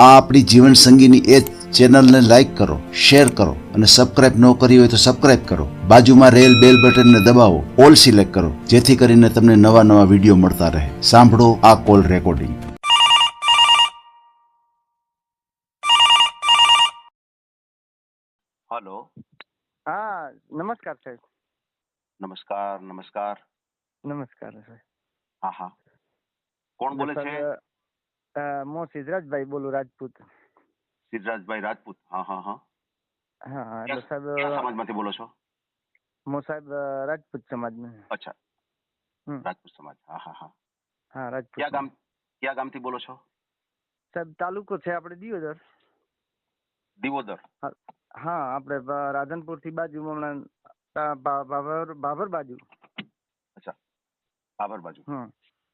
આ આપણી જીવન સંગીની એ ચેનલને લાઈક કરો શેર કરો અને સબસ્ક્રાઇબ ન કરી હોય તો સબસ્ક્રાઇબ કરો. બાજુમાં રેલ બેલ બટનને દબાવો ઓલ સિલેક્ટ કરો જેથી કરીને તમને નવા નવા વીડિયો મળતા રહે. સાંભળો આ કોલ રેકોર્ડિંગ હલો હા નમસ્કાર સાહેબ. નમસ્કાર નમસ્કાર. નમસ્કાર સાહેબ. હા હા. કોણ બોલે છે? હું સિદ્ધરાજભાઈ બોલું રાજપૂત. સિદ્ધરાજભાઈ રાજપૂત? હા હા હા. હા એટલે સાહેબ સમાજમાંથી બોલો છો? હું સાહેબ રાજપૂત સમાજમાં અચ્છા. રાજપૂત સમાજ. હા હા હા. હા રાજપૂત ક્યાં ગામ ક્યાં ગામથી બોલો છો? સાહેબ તાલુકો છે આપણે દિયોદર. દિવોદર હા આપણે રાધનપુરથી બાજુ હમણાં બાબર બાબર ભાભર ભાભર બાજુ. અચ્છા. બાબર બાજુ. હમ.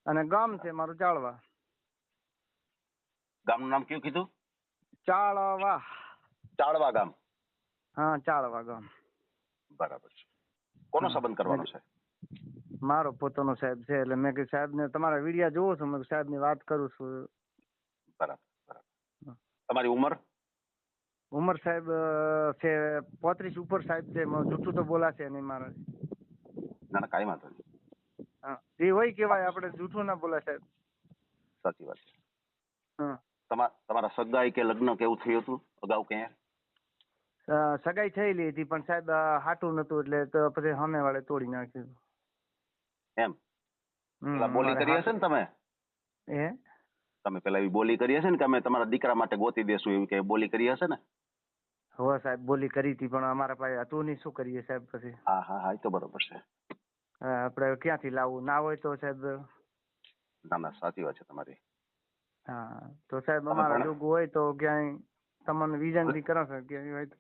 અને ગામ છે મારું ચાળવા. ગામનું નામ કયું કીધું? ચાળવા. ચાળવા ગામ. હા ચાળવા ગામ. બરાબર છે. કોનો સંબંધ કરવાનો છે? મારો પોતાનો સાહેબ છે એટલે મેં કીધું સાહેબ ને તમારા વિડિયા જોવો છો? મેં સાહેબની વાત કરું છું. બરાબર બરાબર. તમારી ઉંમર? ઉંમર સાહેબ છે પોત્રીસ ઉપર સાહેબ છે જૂઠું તો બોલાશે નહીં મારે. ના ના કાંઈ વાંધો નહીં. હા એ હોય કેવાય આપણે જૂઠું ના બોલાય સાહેબ. સાચી વાત છે. હા. તમારા સગાઈ કે લગ્ન કેવું થયું હતું? અગાઉ ક્યાં સગાઈ થયેલી હતી પણ સાહેબ હાટું નતું એટલે તો પછી સામે વાળે તોડી નાખ્યું. એમ? બોલી કરી હશે ને તમે? હે? તમે પેલા એવી બોલી કરી હશે ને કે અમે તમારા દીકરા માટે ગોતી દેશું એવી કે બોલી કરી હશે ને? હો સાહેબ બોલી કરી હતી પણ અમારા પાસે હતું નહીં શું કરીએ સાહેબ પછી? હા હા હા એ તો બરોબર છે. આપણે ક્યાંથી લાવવું? ના હોય તો સાહેબ ના ના સાચી વાત છે તમારી. હા તો સાહેબ અમારા જોગું હોય તો ક્યાંય તમને વિઝનથી કરો છો ક્યાંય હોય તો?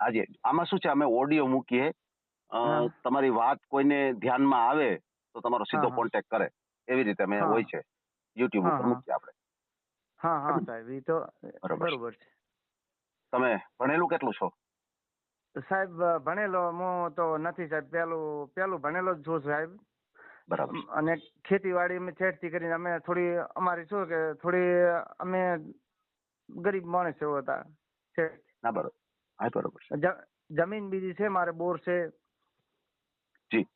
આજે આમાં શું છે? અમે ઓડિયો મૂકીએ. અ, હા. તમારી વાત કોઈને ધ્યાનમાં આવે તો તમારો સીધો હા. કોન્ટેક્ટ કરે. એવી રીતે અમે હા. હોય છે. યુટ્યુબ હા, ઉપર હા. મૂકીએ આપણે. હા હા સાહેબ એ તો બરોબર છે. બરોબર છે. તમે ભણેલું કેટલું છો? સાહેબ ભણેલો હું તો નથી સાહેબ પેલું પેલું ભણેલો જ છું સાહેબ. બરાબર. અને ખેતીવાડી અમે છેડતી કરીને અમે થોડી અમારી શું કે થોડી અમે ગરીબ માણસ એવો હતા. છે. ના બરોબર. હા બરોબર છે. જમીન બીજી છે મારે બોર છે. જી.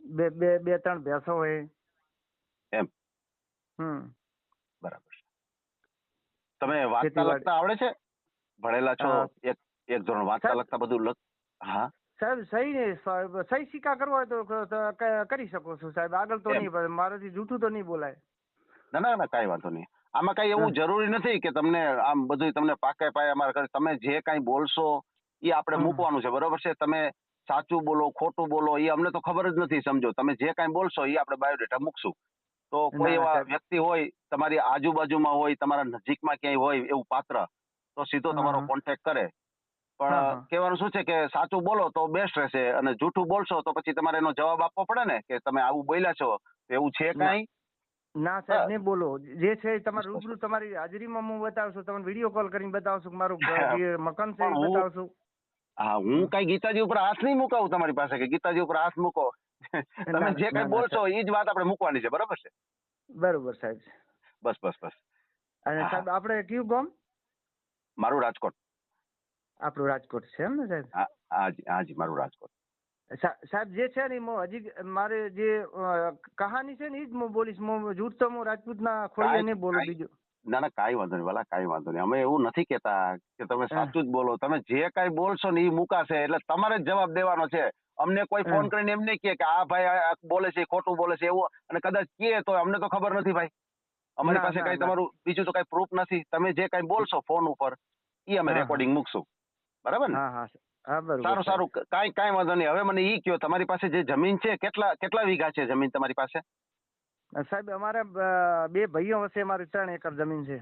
બે બે બે ત્રણ ભેંસો હોય. એમ. હમ. બરાબર છે. તમે વાંચતા લખતા આવડે છે? ભણેલા છો એક એક ધોરણ વાંચતા લખતા બધું લખ હા? સાહેબ સહી સાહેબ સહી સિક્કા કરવા હોય તો કરી શકો છો સાહેબ. આગળ તો. નહીં પણ મારાથી જૂઠું તો નહીં બોલાય. ના ના ના કાંઈ વાંધો નહીં. આમાં કઈ એવું જરૂરી નથી કે તમને આમ બધું તમને પાકે પાયે અમારા તમે જે કાંઈ બોલશો એ આપણે મૂકવાનું છે. બરોબર છે? તમે સાચું બોલો ખોટું બોલો એ અમને તો ખબર જ નથી સમજો. તમે જે કાંઈ બોલશો એ આપણે બાયોડેટા મૂકશું. તો કોઈ એવા વ્યક્તિ હોય તમારી આજુબાજુમાં હોય તમારા નજીકમાં ક્યાંય હોય એવું પાત્ર તો સીધો તમારો કોન્ટેક્ટ કરે. પણ. કહેવાનું શું છે કે સાચું બોલો તો બેસ્ટ રહેશે અને જૂઠું બોલશો તો પછી તમારે એનો જવાબ આપવો પડે ને કે તમે આવું બોલ્યા છો એવું છે. કાંઈ? ના સાહેબ નહીં બોલો. જે છે તમારે રૂબરૂ તમારી હાજરીમાં હું બતાવશું તમને વીડિયો કોલ કરીને બતાવશું કે મારું. મકાન છે એ બતાવશું. હા હું કઈ ગીતાજી ઉપર હાથ નહીં મુકાવું તમારી પાસે કે ગીતાજી ઉપર હાથ મૂકો. તમે જે કઈ બોલશો એ જ વાત આપણે મૂકવાની છે બરાબર છે? બરોબર સાહેબ. બસ બસ બસ. અને સાહેબ આપણે કયું ગામ? મારું રાજકોટ. આપણું રાજકોટ છે એમ ને સાહેબ? હા હાજી મારું રાજકોટ. સાહેબ જે છે ને હું હજી મારે જે કહાની છે ને એ જ હું બોલીશ. હું જૂઠ તો હું રાજપૂતના ખોળીએ નહીં બોલું બીજું. ના ના કાંઈ વાંધો નહીં વાલા કાંઈ વાંધો નહીં. અમે એવું નથી કહેતા કે તમે સાચું જ બોલો. તમે જે કાંઈ બોલશો ને એ મુકાશે એટલે તમારે જ જવાબ દેવાનો છે. અમને કોઈ ફોન કરીને એમ નહીં કે આ ભાઈ બોલે છે ખોટું બોલે છે એવું. અને કદાચ કે તો અમને તો ખબર નથી ભાઈ. અમારી પાસે કઈ તમારું બીજું તો કઈ પ્રૂફ નથી. તમે જે કઈ બોલશો ફોન ઉપર એ અમે હા, હા. રેકોર્ડિંગ મૂકશું. બરાબર ને? હા હા હા બરોબર સારું સારું. કાંઈ કાંઈ વાંધો નહીં. હવે મને ઈ કયો તમારી પાસે જે જમીન છે કેટલા કેટલા વીઘા છે જમીન તમારી પાસે? સાહેબ. અમારે બે ભાઈઓ વચ્ચે અમારી ત્રણ એકર જમીન છે.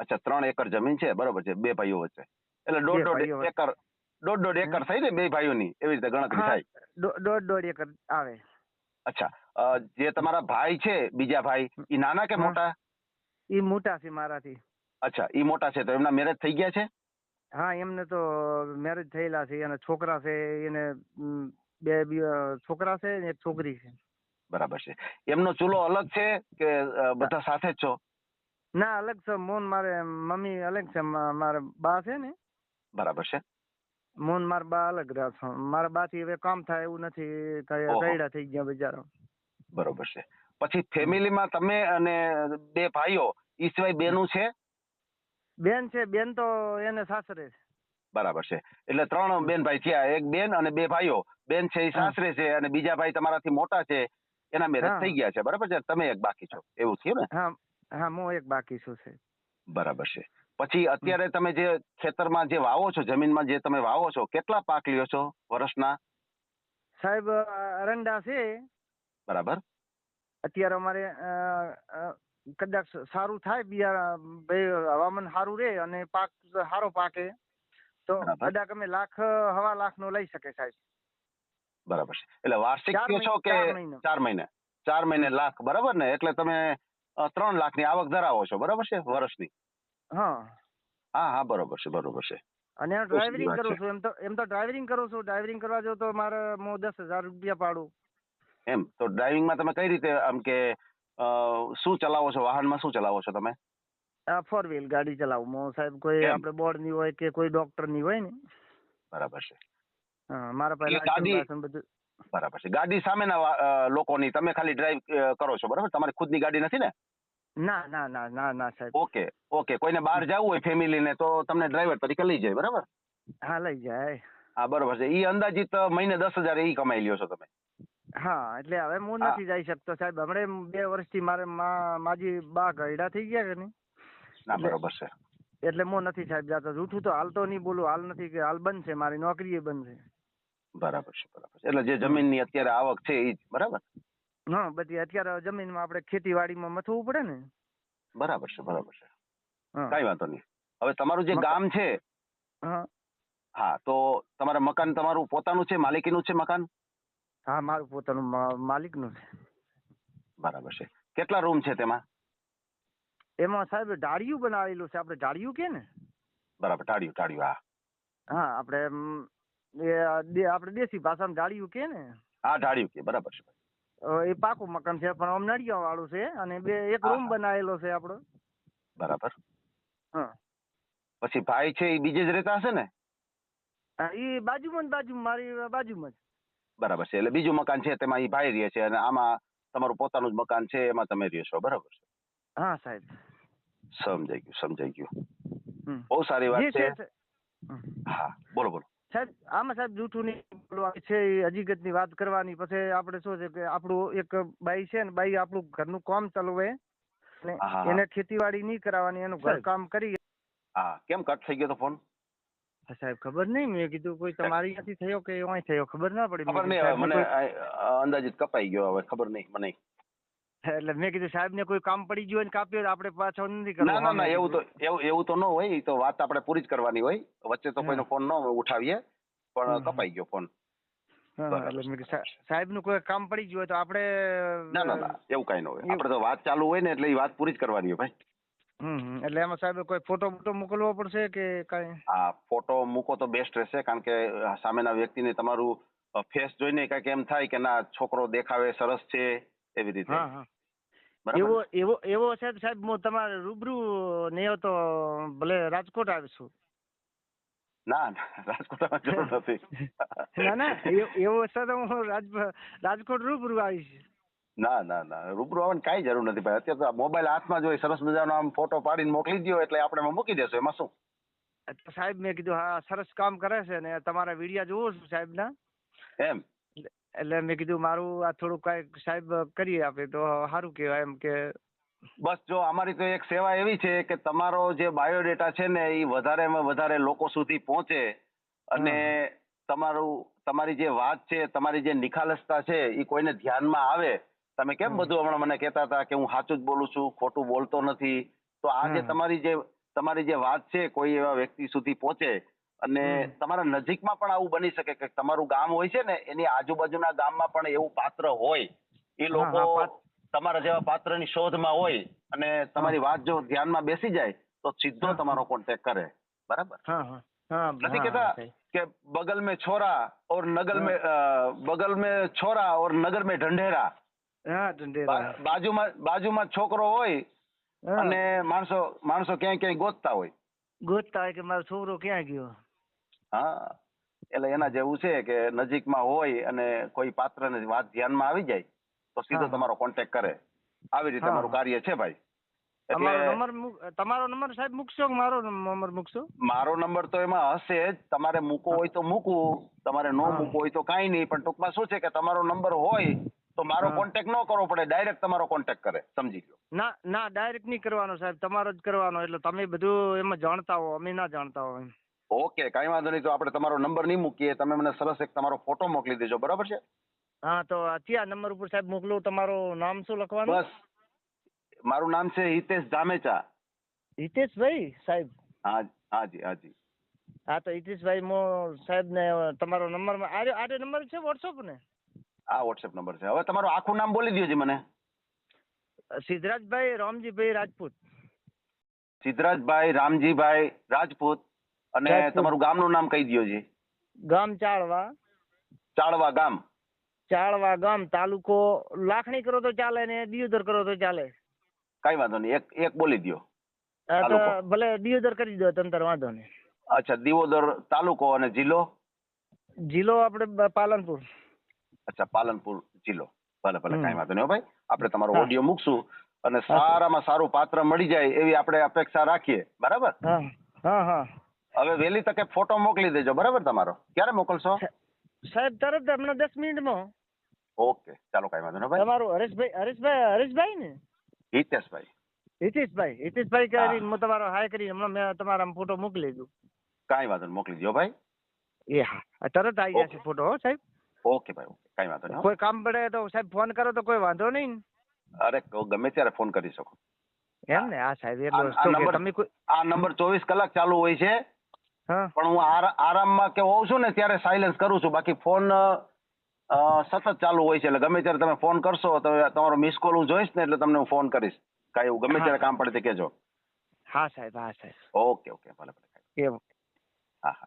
અચ્છા ત્રણ એકર જમીન છે? બરોબર છે બે ભાઈઓ વચ્ચે. એટલે દોઢ દોઢ એકર દોઢ દોઢ એકર થઈ ને બે ભાઈઓની? એવી રીતે ગણતરી થાય. દોઢ દોઢ એકર આવે. અચ્છા જે તમારા ભાઈ છે બીજા ભાઈ ઈ નાના કે મોટા? એ મોટા છે મારાથી. અચ્છા ઈ મોટા છે તો એમના મેરેજ થઈ ગયા છે? હા એમને તો મેરેજ થયેલા છે અને છોકરા છે એને બે છોકરા છે ને એક છોકરી છે. બરાબર છે. એમનો ચૂલો અલગ છે કે બધા સાથે જ છો? ના અલગ છે. મોન મારે મમ્મી અલગ છે. મારે બા છે ને. બરાબર છે. મોન મારા બા અલગ રહ્યા છે. મારા બા થી હવે કામ થાય એવું નથી. કઈડા થઈ ગયા બિચારા. બરોબર છે. પછી ફેમિલીમાં તમે અને બે ભાઈઓ ઈ સિવાય બેનું છે? બેન છે બેન તો એને સાસરે છે. બરાબર છે. એટલે ત્રણ બેન ભાઈ થયા એક બેન અને બે ભાઈઓ. બેન છે એ સાસરે છે અને બીજા ભાઈ તમારાથી મોટા છે એના મેરેજ. થઈ ગયા છે. બરાબર છે? તમે એક બાકી છો. એવું છે ને? હા હા હું એક બાકી છું છે બરાબર છે. પછી અત્યારે તમે જે ખેતરમાં જે વાવો છો જમીનમાં જે તમે વાવો છો કેટલા પાક લ્યો છો વર્ષના? સાહેબ અરંડા છે. બરાબર. અત્યારે અમારે કદાચ સારું થાય બિયારણ હવામાન સારું રહે અને પાક સારો પાકે તો કદાચ અમે લાખ હવા લાખ નો લઈ શકે સાહેબ. બરાબર છે. એટલે વાર્ષિક કહો છો કે ચાર મહિને. ચાર મહિને? લાખ બરાબર ને? એટલે તમે ત્રણ લાખની આવક ધરાવો છો બરાબર છે વર્ષની? હા. હા હા બરોબર છે બરોબર છે. અને ડ્રાઇવિંગ કરું છું. એમ તો એમ તો ડ્રાઇવિંગ કરું છું ડ્રાઇવિંગ કરવા જો તો મારે હું દસ હજાર રૂપિયા પાડું. એમ તો ડ્રાઇવિંગમાં તમે કઈ રીતે આમ કે શું ચલાવો છો? વાહનમાં શું ચલાવો છો તમે? આ ફોર વ્હીલ ગાડી ચલાવું. હું સાહેબ કોઈ કેમ? આપણે બોર્ડની હોય કે કોઈ ડોક્ટરની હોય ને? બરાબર છે. હા મારા પહેલા ગાડી- બધું બરાબર છે. ગાડી સામેના વા- અ, લોકોની તમે ખાલી ડ્રાઈવ કરો છો બરાબર? તમારી ખુદની ગાડી નથી ને? ના ના ના ના ના સાહેબ. Okay okay. કોઈને બહાર જવું હોય ફેમિલીને તો તમને ડ્રાઈવર તરીકે લઈ જાય બરાબર? હા લઈ જાય. હા બરોબર છે. એ અંદાજિત મહિને દસ હજાર એ કમાઈ લ્યો છો તમે. હા એટલે હવે હું નથી જઈ શકતો સાહેબ. હમણે બે વર્ષથી મારે માજી બા ગયડા થઈ ગયા કે નહીં ના બરોબર છે. એટલે હું નથી સાહેબ જાતો. જૂઠું તો હાલ તો નહીં બોલું. હાલ નથી કે હાલ બંધ છે મારી નોકરી એ બંધ છે. બરાબર છે બરાબર છે. એટલે જે જમીનની અત્યારે આવક છે એ જ બરાબર? હા બધી અત્યારે જમીનમાં આપણે ખેતીવાડીમાં મથવું પડે ને. બરાબર છે બરાબર છે. કઈ વાંધો નહીં. હવે તમારું જે ગામ છે હા. હા તો તમારા મકાન તમારું પોતાનું છે માલિકીનું છે મકાન? હા મારું પોતાનું માલિકનું છે. બરાબર છે. કેટલા રૂમ છે તેમાં? એમાં સાહેબ ઢાળિયું બનાવેલું છે. આપણે ઢાળિયું કે ને? બરાબર ઢાળિયું ઢાળિયું હા. હા આપણે એ આપણે દેશી ભાષામાં ઢાળિયું કે ને? હા ઢાળિયું કે બરાબર છે. એ પાકું મકાન છે પણ આમ નડિયા વાળું છે અને બે એક રૂમ બનાવેલો છે આપણો. બરાબર. હા. પછી ભાઈ છે એ બીજે જ રહેતા હશે ને? ઈ બાજુમાં જ બાજુમાં મારી બાજુમાં જ. બરાબર છે. એટલે બીજું મકાન છે તેમાં એ ભાઈ રહે છે અને આમાં તમારું પોતાનું જ મકાન છે એમાં તમે રહો છો. બરાબર છે? હા સાહેબ. સમજાઈ ગયું સમજાઈ ગયું. બહુ સારી વાત છે. હા બોલો બોલો. સાહેબ આમાં સાહેબ જૂઠું નહીં બોલવાનું છે એ હકીકતની વાત કરવાની. પછી આપણે શું છે કે આપણું એક બાઈ છે ને બાઈ આપણું ઘરનું કામ ચલાવે. એને ખેતીવાડી નહીં કરાવવાની એનું ઘર કામ કરી હા કેમ કટ થઈ ગયો તો ફોન સાહેબ ખબર નહીં? મેં કીધું કોઈ તમારી ત્યાંથી થયો કે અહીં થયો? ખબર ના પડી. ખબર નહીં હવે મને આ- અંદાજિત કપાઈ ગયો હવે ખબર નહીં મને. એટલે મેં કીધું સાહેબ ને કોઈ કામ પડી ગયું હોય ને કાપ્યો તો આપણે પાછો નથી કરવો. ના ના ના એવું તો એવું એવું તો ન હોય તો વાત આપણે પૂરી જ કરવાની હોય. વચ્ચે તો કોઈનો ફોન ન ઉઠાવીએ પણ કપાઈ ગયો ફોન. સાહેબનું કોઈ કામ પડી ગયું હોય તો આપણે ના ના ના એવું કઈ ન હોય. આપણે તો વાત ચાલુ હોય ને એટલે એ વાત પૂરી જ કરવાની હોય ભાઈ. હમ. એટલે એમાં સાહેબ કોઈ ફોટો બોટો મોકલવો પડશે કે કાંઈ? હા ફોટો મૂકો તો બેસ્ટ રહેશે કારણ કે સામેના વ્યક્તિને તમારું ફેસ જોઈને કંઈક એમ થાય કે ના છોકરો દેખાવે સરસ છે એવી રીતે. હા હા. એવો એવો એવો સાહેબ સાહેબ હું તમારે રૂબરૂ નહીં તો ભલે રાજકોટ આવીશું. ના ના રાજકોટમાં જરૂર નથી. ના ના એવો છે હું રાજ રાજકોટ રૂબરૂ આવીશ. ના ના ના. રૂબરૂ આવવાની કાંઈ જરૂર નથી ભાઈ. અત્યારે તો આ મોબાઈલ હાથમાં જ હોય સરસ મજાનો આમ ફોટો પાડીને મોકલી દો એટલે આપણે એમાં મૂકી દેશું. એમાં શું? તો સાહેબ મેં કીધું હા સરસ કામ કરે છે ને તમારા વિડીયા જોઉં છું સાહેબના એમ? એટલે મેં કીધું મારું આ થોડું કાંઈક સાહેબ કરી આપે તો સારું કહેવાય એમ કે બસ જો અમારી તો એક સેવા એવી છે કે તમારો જે બાયોડેટા છે ને એ વધારેમાં વધારે લોકો સુધી પહોંચે અને તમારું તમારી જે વાત છે તમારી જે નિખાલસતા છે એ કોઈને ધ્યાનમાં આવે તમે કેમ બધું હમણાં મને કહેતા હતા કે હું સાચું જ બોલું છું ખોટું બોલતો નથી? તો આ તમારી જે તમારી જે વાત છે કોઈ એવા વ્યક્તિ સુધી પહોંચે અને તમારા નજીકમાં પણ આવું બની શકે કે તમારું ગામ હોય છે ને એની આજુબાજુના ગામમાં પણ એવું પાત્ર હોય. એ લોકો તમારા જેવા પાત્રની શોધમાં હોય અને તમારી વાત જો ધ્યાનમાં બેસી જાય તો સીધો તમારો કોન્ટેક્ટ કરે. બરાબર? નથી કેતા કે બગલ મેં છોરા ઓર નગલ મેં બગલ મેં છોરા ઓર નગર મેં ઢંઢેરા. હા ઢંઢેરા બાજુમાં બાજુમાં છોકરો હોય અને માણસો માણસો ક્યાંય ક્યાંય ગોતતા હોય. ગોતતા હોય કે મારો છોકરો ક્યાં ગયો? હા એટલે એના જેવું છે કે નજીકમાં હોય અને કોઈ પાત્રની વાત ધ્યાનમાં આવી જાય તો સીધો તમારો કોન્ટેક્ટ કરે. આવી રીતે તમારું કાર્ય છે ભાઈ. તમારો નંબર તમારો નંબર સાહેબ મૂકશો કે મારો નંબર મૂકશો? મારો નંબર તો એમાં હશે જ. તમારે મૂકવો હોય તો મૂકવું. તમારે નો. મૂકવો હોય તો કાંઈ નહીં. પણ ટૂંકમાં શું છે કે તમારો નંબર હોય તો મારો કોન્ટેક કોન્ટેક્ટ ન કરવો પડે ડાયરેક્ટ તમારો કોન્ટેક્ટ કરે સમજી લો ના ના ડાયરેક્ટ નહીં કરવાનો સાહેબ તમારો જ કરવાનો એટલે તમે બધું એમાં જાણતા હો અમે ના જાણતા હોય ઓકે કાંઈ વાંધો નહીં તો આપણે તમારો નંબર નહીં મૂકીએ તમે મને સરસ એક તમારો ફોટો મોકલી દેજો બરાબર છે? હા તો અત્યારે નંબર ઉપર સાહેબ મોકલું તમારું નામ શું લખવાનું? બસ મારું નામ છે હિતેશ જામેચા હિતેશભાઈ સાહેબ? હા હાજી હાજી હા તો હિતેશભાઈ મો સાહેબ ને તમારો નંબર આરે આરે નંબર છે વોટ્સઅપ ને? આ વોટ્સએપ નંબર છે. હવે તમારું આખું નામ બોલી દ્યો જી મને. સિદ્ધરાજભાઈ રામજીભાઈ રાજપૂત. સિદ્ધરાજભાઈ રામજીભાઈ રાજપૂત અને તમારું ગામનું નામ કહી દ્યો જી. ગામ ચાળવા. ચાળવા ગામ. ચાળવા ગામ તાલુકો લાખણી કરો તો ચાલે ને દિયોદર કરો તો ચાલે. કઈ વાંધો નહીં. એક એક બોલી દ્યો. તો ભલે દિયોદર કરી દો તંતર વાંધો નહીં. અચ્છા દિવોદર તાલુકો અને જિલ્લો? જિલ્લો આપણે પાલનપુર. અચ્છા પાલનપુર જિલ્લો. ભલે ભલે કઈ વાંધો નહીં ભાઈ. આપણે તમારો ઓડિયો મૂકશું અને સારામાં સારું પાત્ર મળી જાય એવી આપણે અપેક્ષા રાખીએ. બરાબર? હા હા હા. હવે વહેલી તકે ફોટો મોકલી દેજો. બરાબર તમારો? ક્યારે મોકલશો? સાહેબ તરત હમણાં દસ મિનિટમાં. ઓકે. ચાલો કાંઈ વાંધો નહીં ભાઈ. તમારું હરેશભાઈ હરેશભાઈ હરેશભાઈ ને? હિતેશભાઈ. હિતેશભાઈ હિતેશભાઈ હા. કરી હું તમારો હાય કરી હમણાં મેં તમારા ફોટો મોકલી દઉં. કાંઈ વાંધો નહીં મોકલી દો ભાઈ. એ હા તરત આવી જશે. ફોટો હો સાહેબ. ઓકે ભાઈ ઓકે. કઈ વાંધો નહીં હો. કોઈ કામ પડે તો સાહેબ ફોન કરો તો કોઈ વાંધો નહીં અરે કો- ગમે ત્યારે ફોન કરી શકો. એમ ને? હા સાહેબ એટલો આ- આ કે નંબર- તમે કોઈ આ નંબર ચોવીસ કલાક ચાલુ હોય છે. હા. પણ હું આરા- આરામમાં કે હોઉં છું ને ત્યારે સાયલેન્સ કરું છું. બાકી ફોન સતત ચાલુ હોય છે. એટલે ગમે ત્યારે તમે ફોન કરશો તો તમારો મિસ કોલ હું જોઈશ ને એટલે તમને હું ફોન કરીશ. કાંઈ એવું ગમે ત્યારે કામ પડે તે કહેજો. હા સાહેબ હા સાહેબ. Okay okay. ભલે ભલે. એવું. હા હા.